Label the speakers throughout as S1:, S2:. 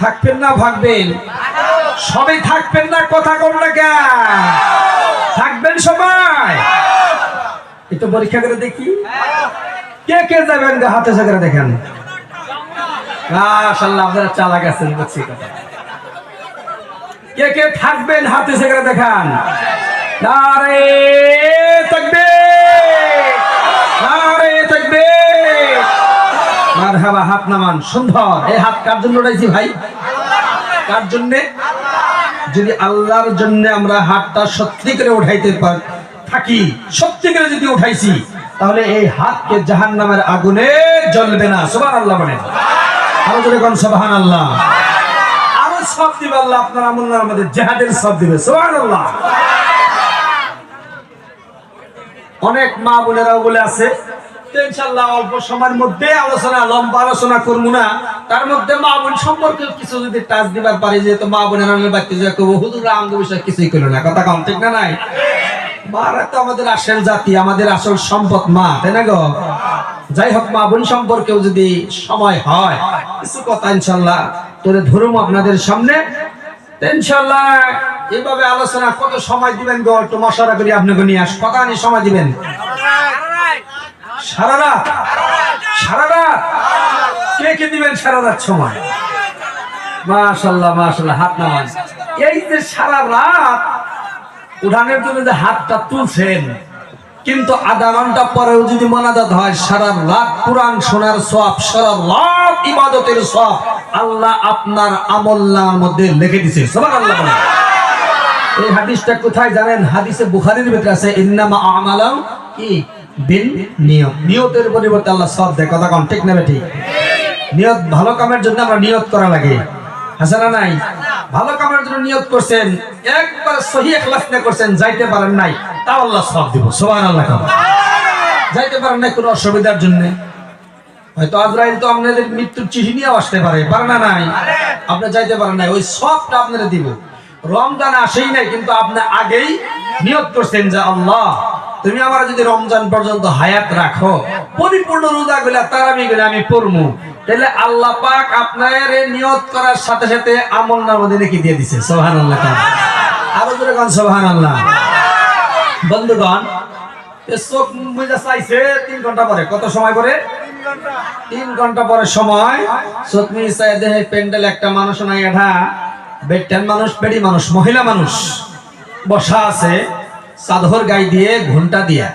S1: থাকবেন না ভাগবেন। সবাই থাকবেন না, কথা কম না থাকবেন সবাই। একটু পরীক্ষা করে দেখি। কে কে যাবেন হাতে সাগরে দেখেন। আপনারা চালাক আছেন, বুঝছি কথা। কে কে থাকবেন, হাতে সাগরে দেখান। নারে থাকবে মারহাবা হাত নামান, সুন্দর। এই হাত কার জন্য উঠাইছি ভাই? কার যদি আল্লাহর জন্য আমরা হাতটা সত্যি করে উঠাইতে পার থাকি, সত্যি করে যদি উঠাইছি, তাহলে এই হাতকে জাহান নামের আগুনে জ্বলবে না। আল্লাহ আরও যদি কোন আল্লাহ আরও সব দিবে আল্লাহ, আপনার মধ্যে জেহাদের সব দিবে। আল্লাহ অনেক মা বোনেরাও বলে আছে ইনশাল্লাহ অল্প সময়ের মধ্যে আলোচনা, লম্বা আলোচনা করব না। তার মধ্যে মা বোন সম্পর্কে কিছু যদি টাচ দিবার পারি মা বোনের করব বিষয় কিছুই করল না। কথা কম, ঠিক না নাই? আমাদের আসল সম্পদ মা, তাই গো? যাই হোক, মা বোন সম্পর্কেও যদি সময় হয়, কিছু কথা ইনশাল্লাহ তোরে ধরুম আপনাদের সামনে। আলোচনা কত সময় দিবেন গো? একটু মশারা করি আপনাকে নিয়ে আস। কথা নিয়ে সময় দিবেন? সারা রাত কে কে দিবেন সারা রাত সময়? মাশাল্লাহ মাশাল্লাহ, হাত নামান। এই যে সারা রাত উঠানের জন্য যে হাতটা তুলছেন, কিন্তু আধা ঘণ্টা পরেও যদি মনাজাত হয় সারা রাত কোরআন শোনার সব সারা রাত ইবাদতের সব আল্লাহ আপনার আমল্লার মধ্যে লিখে দিছে। সবার আল্লাহ এই হাদিসটা কোথায় জানেন? হাদিসে বুখারীর ভিতরে আছে, ইন্নামা আমালাম কি? বিন নিয়ত। নিয়তের পরিবর্তে আল্লাহ সব দেয়। কথা কোন, ঠিক নেবে ঠিক নিয়ত ভালো কামের জন্য আমরা নিয়ত করা লাগে। হাসানা নাই? ভালো কামের জন্য নিয়ত করছেন, একবার সহি না করছেন, যাইতে পারেন নাই, তাও আল্লাহ সব দিব। সুবহানাল্লাহ যাইতে পারেন নাই কোনো অসুবিধার জন্য। হয়তো আজরাইল তো আপনাদের মৃত্যুর চিঠি আসতে পারে পারে না নাই? আপনি যাইতে পারেন নাই, ওই সবটা আপনারা দিব। রমজান আসেই নাই, কিন্তু আপনি আগেই নিয়ত করছেন যে আল্লাহ তুমি আমার যদি রমজান পর্যন্ত হায়াত রাখো, পরিপূর্ণ রোজা গুলা তারাবি গুলা আমি পড়মু। তাহলে আল্লাহ পাক আপনার নিয়ত করার সাথে সাথে আমল নামে লিখে দিয়ে দিছে? সুবহানাল্লাহ আরও জোরে গান আল্লাহ বন্ধুগণ চোখ মুজা চাইছে তিন ঘণ্টা পরে। কত সময় পরে? তিন ঘণ্টা পরে সময়। চোখ মুজা চাই দেহে প্যান্ডেল, একটা মানুষ নাই এটা বেটেন মানুষ, বেড়ি মানুষ, মহিলা মানুষ বসা আছে। চাদর গাই দিয়ে ঘণ্টা দিয়া।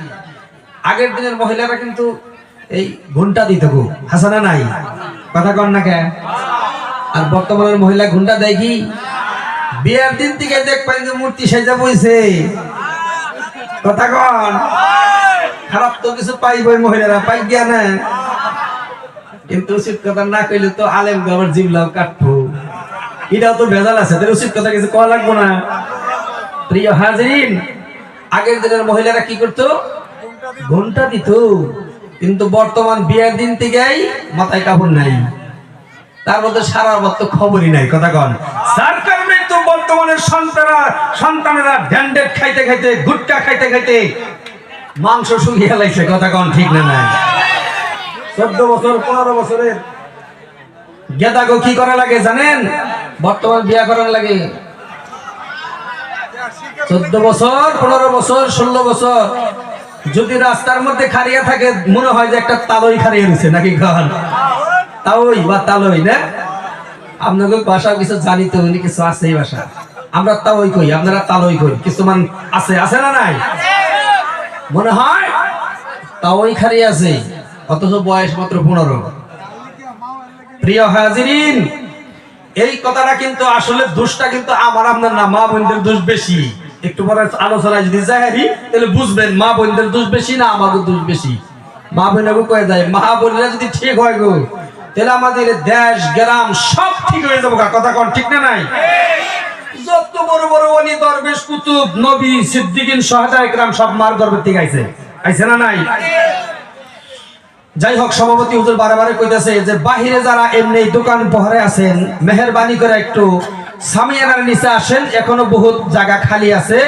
S1: আগের দিনের মহিলারা কিন্তু এই ঘণ্টা দিত গো। হাসানা নাই। কথা কন না কে? আর বর্তমানের মহিলা ঘণ্টা দেয় কি? বিয়ার দিন থেকে দেখ পাই যে মূর্তি সেজা বইছে। কথা কন? খারাপ তো কিছু পাইবই মহিলারা, পাই গিয়া না? কিন্তু উচিত কথা না কইলে তো আলেম গবর জিবলাও কাটবো। এটাও তো ভেজাল আছে, তাহলে উচিত কথা কিছু কওয়া লাগবো না। প্রিয় হাজিরিন আগের দিনের মহিলারা কি করতো? ঘণ্টা দিত। কিন্তু বর্তমান বিয়ের দিন থেকেই মাথায় কাপড় নাই। তার মধ্যে সারা বছর খবরই নাই, কথা কন। তো বর্তমানের সন্তানরা খাইতে খাইতে খাইতে খাইতে মাংস কথা ঠিক না নাই? চোদ্দ বছর, পনেরো বছরের কি করা লাগে জানেন? বর্তমান বিয়া করার লাগে চোদ্দ বছর, পনেরো বছর, ষোলো বছর। যদি রাস্তার মধ্যে খারিয়া থাকে, মনে হয় যে একটা তালই খারিয়ে দিছে নাকি গান? তাওই বা তালই, না? আপনাকে ভাষা কিছু জানি তো উনি কিছু আছে এই ভাষা। আমরা তাওই কই, আপনারা তালই কই কিছুমান আছে আছে না নাই? মনে হয় তাওই খারিয়ে আছে, অথচ বয়স মাত্র পনেরো। প্রিয় হাজিরিন, এই কথাটা কিন্তু আসলে দোষটা কিন্তু আমার, আপনার না, মা বোনদের দোষ বেশি। একটু পরে আলোচনায় যদি যাই তাহলে বুঝবেন মা বোনদের দোষ বেশি না আমাদের দোষ বেশি। মা বোনকে কয়ে যায় মা বোনেরা যদি ঠিক হয় গো, তাহলে আমাদের দেশ, গ্রাম সব ঠিক হয়ে যাব। কথা কন ঠিক না নাই? যত বড় বড় অনি দরবেশ, কুতুব, নবী, সিদ্দিকিন সহায়তা গ্রাম সব মার গর্বের ঠিক আইছে আইছে না নাই? যাই হোক সভাপতি হুজুর বারে কইতেছে যে, বাহিরে যারা এমনি দোকান পহরে আছেন, মেহরবানি করে একটু সামিয়ানার নিচে আসেন, এখনও বহুত জায়গা খালি আছে।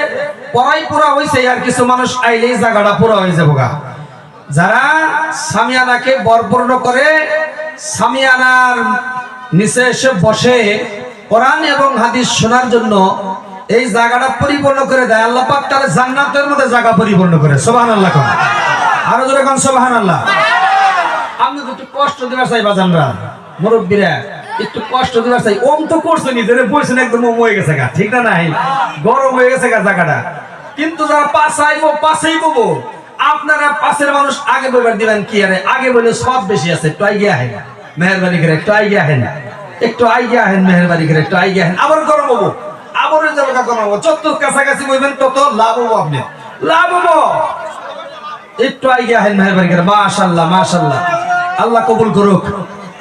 S1: পড়াই পুরা হয়েছে আর কিছু মানুষ আইলেই জায়গাটা পুরা হয়ে যাব গা। যারা সামিয়ানাকে বরপূর্ণ করে সামিয়ানার নিচে এসে বসে কোরআন এবং হাদিস শোনার জন্য এই জায়গাটা পরিপূর্ণ করে দেয়। আল্লাহ পাক তার জান্নাতের মধ্যে জায়গা পরিপূর্ণ করে। সুবহানাল্লাহ কোন। আরও জোরে কোন, সুবহানাল্লাহ। আমি একটু কষ্ট দিবার চাই বাজানরা, মুরব্বীরা। একটু কষ্ট দিবার চাই। ওম তো করছে নিজের বলছেন একদম ওম হয়ে গেছে গা, ঠিক না নাই? গরম হয়ে গেছে গা জায়গাটা। কিন্তু যারা পাশাইবো পাশেই ববো আপনারা পাশের মানুষ আগে বলবার দিবেন কি আরে? আগে বলে সব বেশি আছে, একটু আগে আহেন। মেহরবানি করে একটু আগে আহেন। একটু আগে আহেন, মেহরবানি করে একটু আগে আহেন। আবার গরম হব। আবার যত কাছাকাছি বলবেন তত লাভ হব আপনি। লাভ হব। একটু আগে আহেন মেহরবানি করে মাশাআল্লাহ মাশাআল্লাহ আল্লাহ কবুল করুক,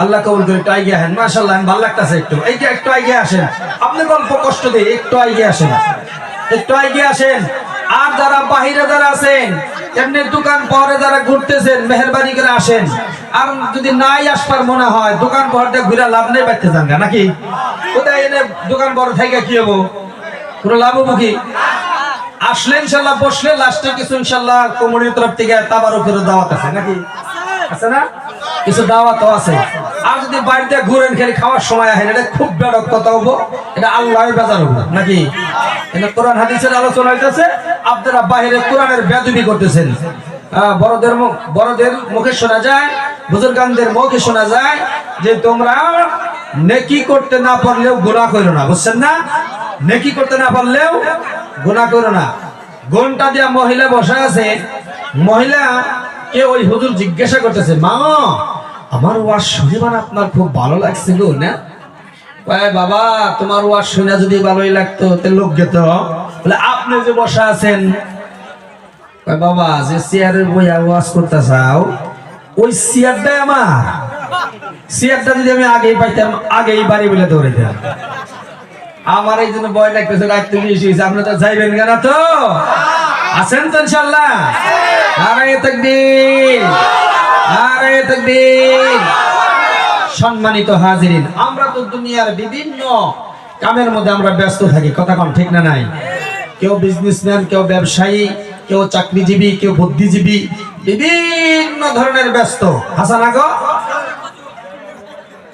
S1: আল্লাহ কবুল করে একটু আগে আহেন মাশাআল্লাহ ভালো লাগতেছে একটু। এই যে একটু আগে আসেন আপনি গল্প কষ্ট দিয়ে একটু আগে আসেন। একটু আগে আসেন। আর যারা বাহিরে যারা আছেন, এমনি দোকান পরে যারা ঘুরতেছেন, মেহরবানি করে আসেন। আর যদি নাই আসবার মনে হয়, দোকান পরটা ঘুরে লাভ নেই পাইতে যান নাকি? কোথায় এনে দোকান বড় থেকে কি হব? কোনো লাভ হব কি? আসলে ইনশাল্লাহ বসলে, লাস্টে কিছু ইনশাল্লাহ কোমরের তরফ থেকে তাবার উপরে দাওয়াত আছে নাকি? আছে না? কিছু দাওয়াতও আছে। আর যদি বাড়িতে ঘুরেন, খেলে খাওয়ার সময় আহেন এটা খুব বেড়ক কথা হব। এটা আল্লাহ বেজার হব, নাকি? এটা কোরআন, হাদিসের আলোচনা হইতেছে, আপনারা বাইরে কোরআনের বেদবি করতেছেন। বড়দের মুখ, বড়দের মুখে শোনা যায়, বুজুর্গানদের মুখে শোনা যায়, যে তোমরা নেকি করতে না পারলেও গুনাহ করো না, বুঝছেন না? নেকি করতে না পারলেও গুনাহ করো না। ঘণ্টা দিয়া মহিলা বসা আছে, মহিলা কে ওই হুজুর জিজ্ঞাসা করতেছে, মা, আমার ওয়াজ শুনিবার আপনার খুব ভালো লাগছে গো, না? বাবা, তোমার ওয়াজ শুনে যদি ভালোই লাগতো লোক গেত। বলে, আপনি যে বসা আছেন। বাবা, যে চেয়ারের বইয়া ওয়াজ করতে চাও, ওই চেয়ারটাই আমার। চেয়ারটা যদি আমি আগেই পাইতাম, আগেই বাড়ি বলে দৌড়ে দিতাম আমার এই জন্য ভয় লাগতেছে, রাত থেকে এসেছি আপনি তো যাইবেন কেন তো? আছেন তো ইনশাল্লাহ আরে তাকবীর। আরে সম্মানিত হাজিরিন, আমরা তো দুনিয়ার বিভিন্ন কামের মধ্যে আমরা ব্যস্ত থাকি, কথা কম ঠিক না নাই? কেউ বিজনেসম্যান কেউ ব্যবসায়ী, কেউ চাকরিজীবী, কেউ বুদ্ধিজীবী, বিভিন্ন ধরনের ব্যস্ত। হাসান আগো?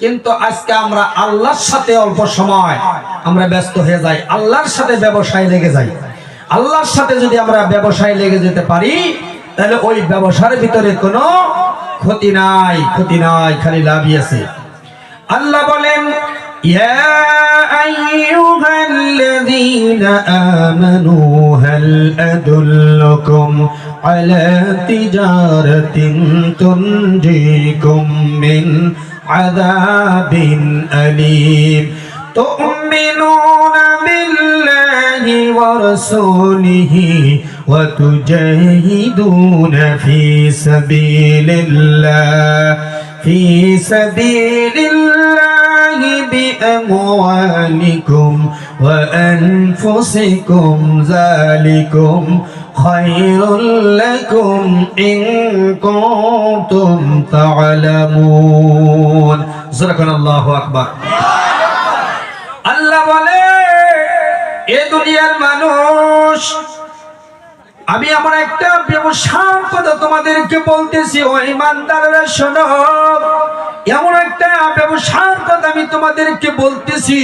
S1: কিন্তু আজকে আমরা আল্লাহর সাথে অল্প সময় আমরা ব্যস্ত হয়ে যাই আল্লাহর সাথে ব্যবসায় লেগে যাই আল্লাহর সাথে যদি আমরা ব্যবসায় লেগে যেতে পারি তাহলে ওই ব্যবসার ভিতরে কোনো ক্ষতি নাই ক্ষতি নাই খালি লাভই আছে আল্লাহ বলেন يا أيها الذين آمنوا هل أدلكم على تجارة تنجيكم من عذاب أليم. تؤمنون بالله ورسوله وتجاهدون في سبيل الله. في سبيل الله. بأموالكم وأنفسكم ذلكم خير لكم إن كنتم تعلمون صدق الله أكبر আল্লাহ বলে এ দুনিয়ার মানুষ আমি আমার একটা ব্যবসার কথা তোমাদেরকে বলতেছি ও ইমানদাররা শোনো এমন একটা ব্যবসার কথা আমি তোমাদেরকে বলতেছি।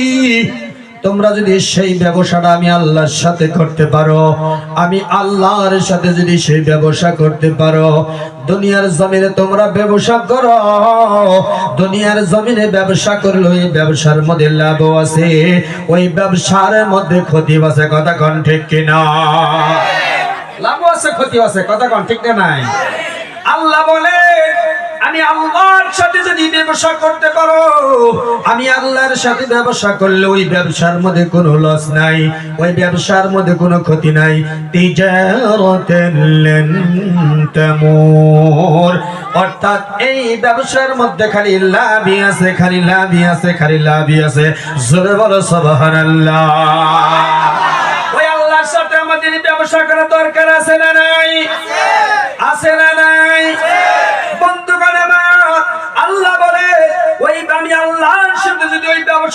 S1: তোমরা যদি সেই ব্যবসাটা আমি আল্লাহর সাথে করতে পারো, আমি আল্লাহর সাথে যদি সেই ব্যবসা করতে পারো, দুনিয়ার জমিনে তোমরা ব্যবসা করো, দুনিয়ার জমিনে ব্যবসা করলে ওই ব্যবসার মধ্যে লাভ আছে, ওই ব্যবসার মধ্যে ক্ষতি আছে, কথা কোন ঠিক কিনা? লাভ আছে, ক্ষতি আছে, কথা কোন ঠিক না নাই? আল্লাহ বলে আমি আল্লাহর সাথে যদি ব্যবসা করতে পারো, আমি আল্লাহর সাথে ব্যবসা করলে ওই ব্যবসার মধ্যে কোনো লস নাই, ওই ব্যবসার মধ্যে কোনো ক্ষতি নাই। অর্থাৎ এই ব্যবসার মধ্যে খালি লাভই আছে, খালি লাভই আছে, খালি লাভই আছে। জোরে বলো, সুবহানাল্লাহ। ওই আল্লাহর সাথে আমাদের ব্যবসা করা দরকার আছে না নাই? আছে যদি ওই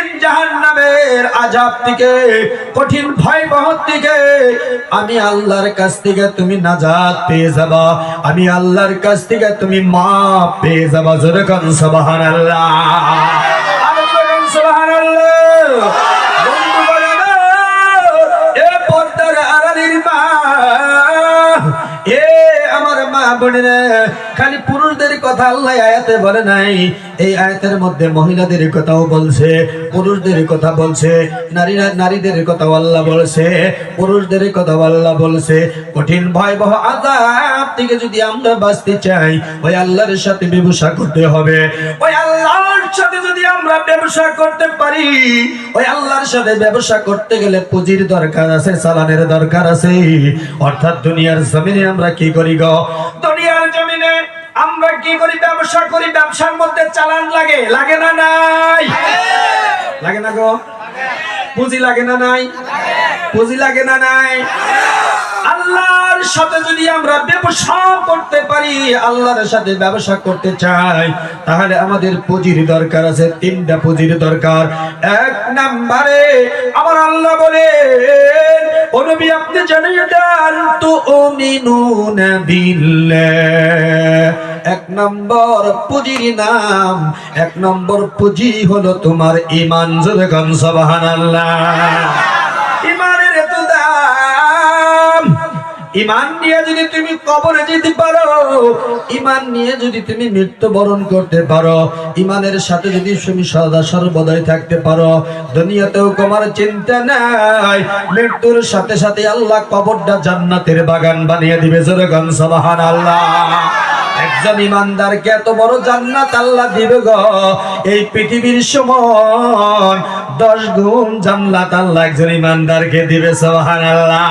S2: জাহান্নামের আজাব থেকে, কঠিন ভয়াবহ থেকে আমি আল্লাহর কাছ থেকে তুমি নাজাত পেয়ে যাবা। আমি আল্লাহর কাছ থেকে তুমি মা পেয়ে যাবা। জোরে কন, সুবহানাল্লাহ। আরও সুবহানাল্লাহ। খালি পুরুষদের কথা আল্লাহ আয়াতে বলে নাই। এই আয়াতের মধ্যে মহিলাদের কথাও বলছে, পুরুষদের কথা বলছে নারীরা নারীদের কথাও আল্লাহ বলছে, পুরুষদের কথা আল্লাহ বলছে। কঠিন, ভয়াবহ আজাব থেকে যদি আমরা বাঁচতে চাই, ওই আল্লাহর সাথে ব্যবসা করতে হবে। ওই আল্লাহর সাথে যদি আমরা ব্যবসা করতে পারি ওই আল্লাহর সাথে ব্যবসা করতে গেলে পুঁজির দরকার আছে চালানের দরকার আছে। অর্থাৎ দুনিয়ার জমিনে আমরা কি করি গো? দুনিয়ার জমিনে আমরা কি করি? ব্যবসা করি ব্যবসার মধ্যে চালান লাগে। লাগে না নাই? লাগে না গো? পুঁজি লাগে না নাই? পুঁজি লাগে না নাই? আল্লাহর সাথে যদি আমরা ব্যবসা করতে পারি, আল্লাহর সাথে ব্যবসা করতে চাই, তাহলে আমাদের পুঁজির দরকার আছে, তিনটা পুঁজির দরকার। এক নম্বরে আমার আল্লাহ বলে ও নবী, আপনি জানেন দেন তো ওমিনুনা বিল্লাহ। এক নম্বর পুঁজির নাম, এক নম্বর পুঁজি হলো তোমার ইমান জোরে গান ইমানের এত দাম। ইমান নিয়ে যদি তুমি কবরে যেতে পারো, ইমান নিয়ে যদি তুমি মৃত্যুবরণ করতে পারো, ইমানের সাথে যদি তুমি সদা সর্বদাই থাকতে পারো, দুনিয়াতেও তোমার চিন্তা নাই। মৃত্যুর সাথে সাথে আল্লাহ কবরটা জান্নাতের বাগান বানিয়ে দিবে। জোরগান সবাহান আল্লাহ একজন ইমানদারকে এত বড় জান্নাত আল্লাহ দিবে গো। এই পৃথিবীর সমান দশ গুণ জান্নাত আল্লাহ একজন ইমানদারকে দিবে সোহান আল্লাহ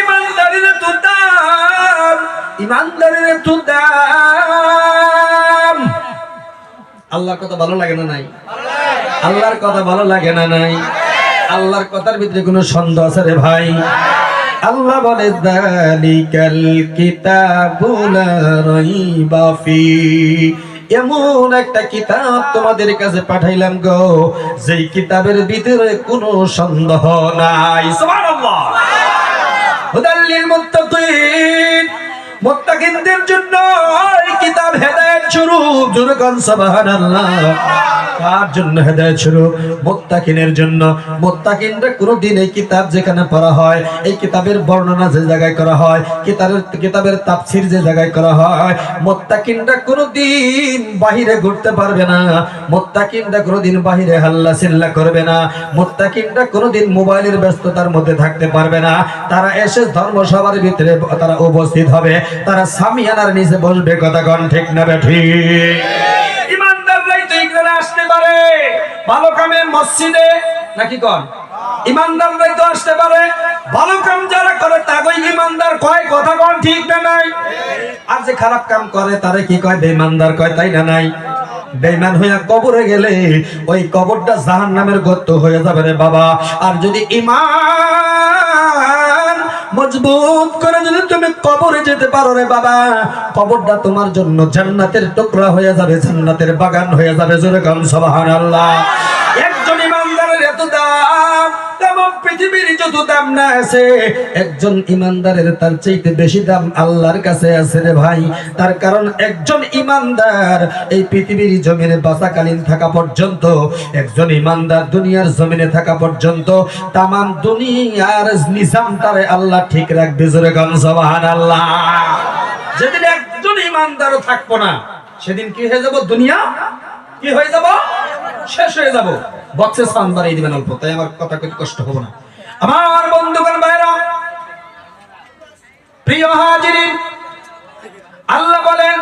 S2: ইমানদারের তো দাম ইমানদারের তো দাম আল্লাহর কথা ভালো লাগে না নাই? আল্লাহর কথা ভালো লাগে না নাই? আল্লাহর কথার ভিতরে কোনো সন্দেহ আছে রে ভাই? আল্লাহ বলে যালিকাল কিতাবু লা রাইবা ফি। এমন একটা কিতাব তোমাদের কাছে পাঠাইলাম গো, যেই কিতাবের ভিতরে কোনো সন্দেহ নাই। সুবহানাল্লাহ। হুদাল্লিল মুত্তাকিন। মুত্তাকিনদের জন্য এই কিতাব হেদায়েত স্বরূপ। জুরকান সুবহানাল্লাহ। কার জন্য হেদায়েত স্বরূপ মুত্তাকিনের জন্য। মুত্তাকিনরা কোনদিন এই কিতাব যেখানে পড়া হয়, এই কিতাবের বর্ণনা যে জায়গায় করা হয়, কিতাবের কিতাবের তাফসীর যে জায়গায় করা হয়, মুত্তাকিনরা কোনদিন বাহিরে ঘুরতে পারবে না। মুত্তাকিনরা কোনদিন বাহিরে হাল্লা চিল্লা করবে না। মুত্তাকিনরা কোনদিন মোবাইলের ব্যস্ততার মধ্যে থাকতে পারবে না। তারা এসে ধর্মসভার ভিতরে তারা উপস্থিত হবে। তারা সামিয়ানার নিচে বসবে। কথা কন ঠিক না বেঠি ইমানদাররাই তো এখানে আসতে পারে ভালো কামে মসজিদে, নাকি কন? ইমানদাররাই তো আসতে পারে। ভালো কাম যারা করে, তাগই ইমানদার কয়, কথা কন ঠিক না নাই? আর যে খারাপ কাম করে, তারে কি কয়? বেঈমানদার কয়, তাই না নাই? বেঈমান হইয়া কবরে গেলে, ওই কবরটা জাহান নামের গর্ত হয়ে যাবে রে বাবা। আর যদি ইমান মজবুত করে যদি তুমি কবরে যেতে পারো রে বাবা, কবরটা তোমার জন্য জান্নাতের টুকরা হয়ে যাবে, জান্নাতের বাগান হয়ে যাবে। জোরে গান সুবহানাল্লাহ। একজন পৃথিবীর যত দাম না আছে, একজন ইমানদারের তার চাইতে বেশি দাম আল্লাহর কাছে আছে রে ভাই। তার কারণ একজন ইমানদার এই পৃথিবীর জমিনে বাঁচাকালীন থাকা পর্যন্ত, একজন ইমানদার দুনিয়ার জমিনে থাকা পর্যন্ত, তামাম দুনিয়ার নিজাম তারে আল্লাহ ঠিক রাখবে জোরে আল্লাহ যেদিন একজন ইমানদারও থাকব না, সেদিন কি হয়ে যাব? দুনিয়া কি হয়ে যাব? শেষ হয়ে যাব। বক্সে সাউন্ড বাড়িয়ে দিবেন অল্প, তাই আমার কথা কইতে কষ্ট হবে না। আমার বন্ধুগণ ভাইরা প্রিয় হাজিরিন, আল্লাহ বলেন,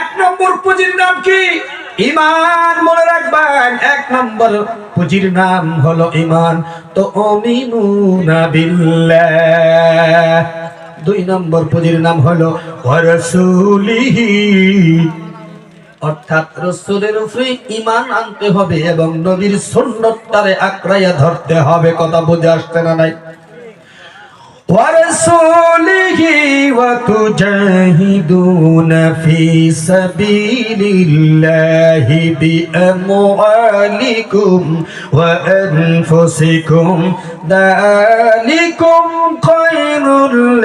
S2: এক নম্বর পুঁজির নাম কি? ইমান মনে রাখবেন, এক নম্বর পুঁজির নাম হলো ইমান তো অমিনুনা বিল্লাহ। দুই নম্বর পুঁজির নাম হলো রাসূলিহি। অর্থাৎ রসুলের উপরে ইমান আনতে হবে এবং নবীর সুন্নতটারে আঁকড়াইয়া ধরতে হবে। কথা বুঝে আসছে না নাই? ورسوله وتجاهدون في سبيل الله بأموالكم وأنفسكم. ذلكم خير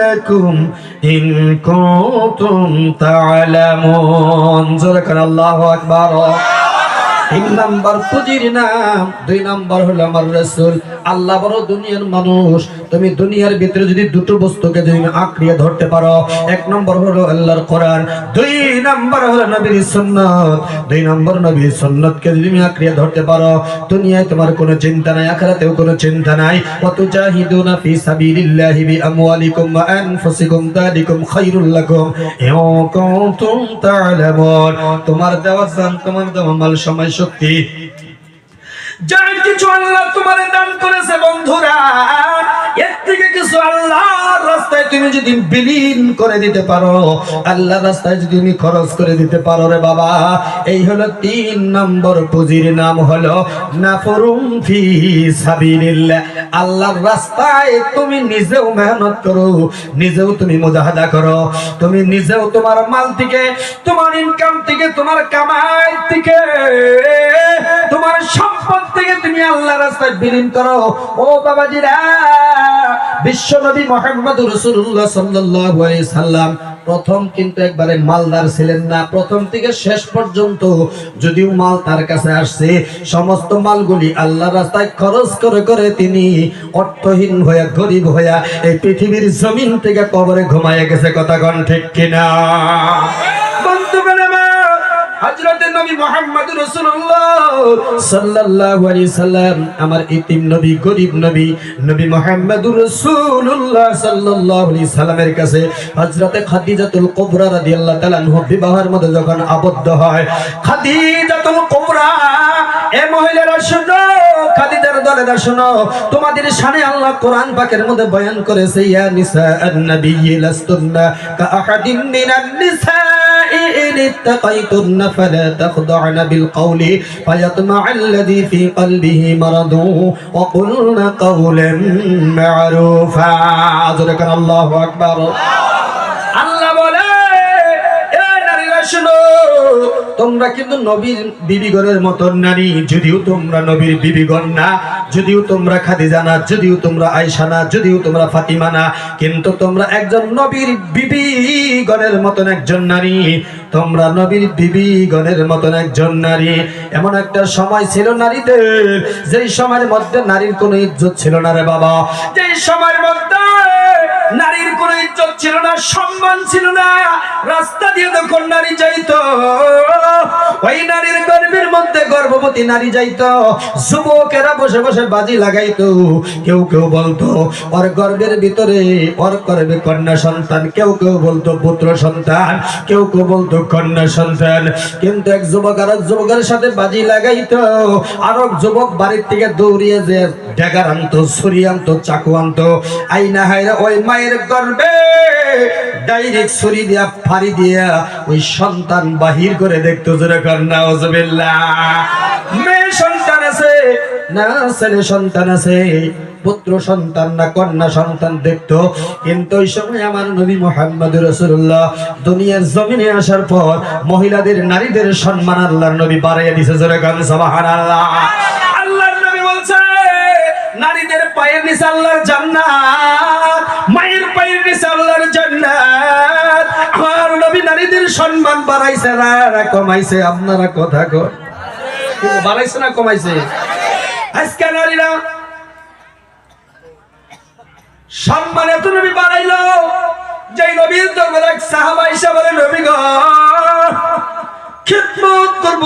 S2: لكم إن كنتم تعلمون. زرك الله أكبر. তিন নাম্বার পুঁজির নাম, দুই নাম্বার হলো আমার রসুল। আল্লাহ বড় দুনিয়ার মানুষ। তুমি দুনিয়ার ভিতরে যদি দুটো বস্তুকে যদি আঁকড়িয়ে ধরতে পারো, এক নম্বর হলো আল্লাহর কোরআন, দুই নাম্বার হলো নবীর সুন্নত। দুই নম্বর নবীর সুন্নতকে যদি তুমি আঁকড়িয়ে ধরতে পারো, দুনিয়ায় তোমার কোনো চিন্তা নাই, আখিরাতেও কোনো চিন্তা নাই। কত জাহিদুনা ফি সাবিলিল্লাহি বিআমওয়ালিকুম ওয়া আনফুসিকুম যালিকুম খায়রুল লাকুম। ইন কুনতুম তা'লামুন তোমার দেওয়া জান, তোমার দেওয়া মাল সময় শক্তি। যা কিছু আল্লাহ তোমার দান করেছে বন্ধুরা আল্লাহর রাস্তায় তুমি এই হলো তিন নম্বর পুঁজির নাম হলো নাফরুম ফি রাস্তায় তুমি নিজেও মেহনত করো, নিজেও তুমি মুজাহাদা করো, তুমি নিজেও তোমার মাল থেকে, তোমার ইনকাম থেকে, তোমার কামাই থেকে তুমি আল্লাহ রাস্তায় বিলীন করো। ও বাবাজিরা, বিশ্ব নবী মোহাম্মদ রসুল্লাহ আলাইহি সাল্লাম প্রথম কিন্তু একবারে মালদার ছিলেন না। প্রথম থেকে শেষ পর্যন্ত যদিও মাল তার কাছে আসছে, সমস্ত মালগুলি আল্লাহ রাস্তায় খরচ করে করে তিনি অর্থহীন হয়ে, গরিব হইয়া এই পৃথিবীর জমিন থেকে কবরে ঘুমাইয়া গেছে। কথা কন ঠিক কিনা? নবী মোহাম্মদ রসুল্লাহ সাল্লাম, আমার ইতিম নবী, গরিব নবী নবী মুহাম্মদুর রসুল্লাহ সাল্লাল্লাহু সাল্লামের কাছে হযরতে খাদিজাতুল কুবরা রাদিয়াল্লাহু তাআলা বিবাহের মধ্যে যখন আবদ্ধ হয়, খাদিজাতুল কুবরা এ মহিলারা শুনো খাদিজার দলেরা শুনো তোমাদের শানে আল্লাহ কোরআন পাকের মধ্যে বয়ান করেছে ইয়া নিসা আন-নাবিয়্যি লাস্তুন্না কা আহাদিন মিনান নিসা إن اتقيتن فلا تخضعن بالقول فيطمع الذي في قلبه مرض وقلن قولا معروفا أدرك الله أكبر আল্লাহ তোমরা কিন্তু নবীর বিবিগণের মতন নারী, যদিও তোমরা নবীর বিবিগণ না, যদিও তোমরা খাদিজা না, যদিও তোমরা আয়সা না, যদিও তোমরা ফাতিমা না, কিন্তু তোমরা একজন নবীর বিবিগণের মতন একজন নারী। তোমরা নবীর বিবিগণের মতন একজন নারী। এমন একটা সময় ছিল নারীদের, যেই সময়ের মধ্যে নারীর কোনো ইজ্জত ছিল না রে বাবা। যেই সময়ের মধ্যে নারীর কোনো ইজ্জত ছিল না, সম্মান ছিল না। রাস্তা দিয়ে যখন নারী যাইতো, ওই নারীর গর্ভের মধ্যে গর্ভবতী নারী যাইতো, যুবকেরা বসে বসে বাজি লাগাইতো। কেউ কেউ বলতো, ওর গর্ভের ভিতরে ওর গর্ভে কন্যা সন্তান। কেউ কেউ বলতো, পুত্র সন্তান। কেউ কেউ বলতো, কন্যা সন্তান। কিন্তু এক যুবক আর যুবকের সাথে বাজি লাগাইতো। আর যুবক বাড়ির থেকে দৌড়িয়ে যে ড্যাগার আনতো, ছুরি আনতো, চাকু আনতো, আইনা হাইরা ওই মায়ের গর্ভে ডাইরেক্ট ছুরি দিয়া, ফাড়ি দিয়া ওই সন্তান বাহির করে দেখতো, জোরে কন্যা মেয়ে সন্তান আছে, না ছেলে সন্তান আছে, পুত্র সন্তান না কন্যা সন্তান দেখতো। কিন্তু ওই সময় আমার নবী মোহাম্মদ রসুল্লাহ দুনিয়ার জমিনে আসার পর মহিলাদের, নারীদের সম্মান আল্লাহর নবী বাড়াইয়া দিছে, জোরে গান সাবাহান আল্লাহ আল্লাহর নবী বলছে, নারীদের পায়ের নিচে আল্লাহর জান্নাত। নারীদের সম্মান বাড়াইছে না কমাইছে, আপনারা কথা বাড়াইছে না কমাইছে? আজকে নারীরা সম্মান এত নবী বাড়াইল যে নবীর তোমার এক সাহাবা হিসাবে নবী খিদমত করব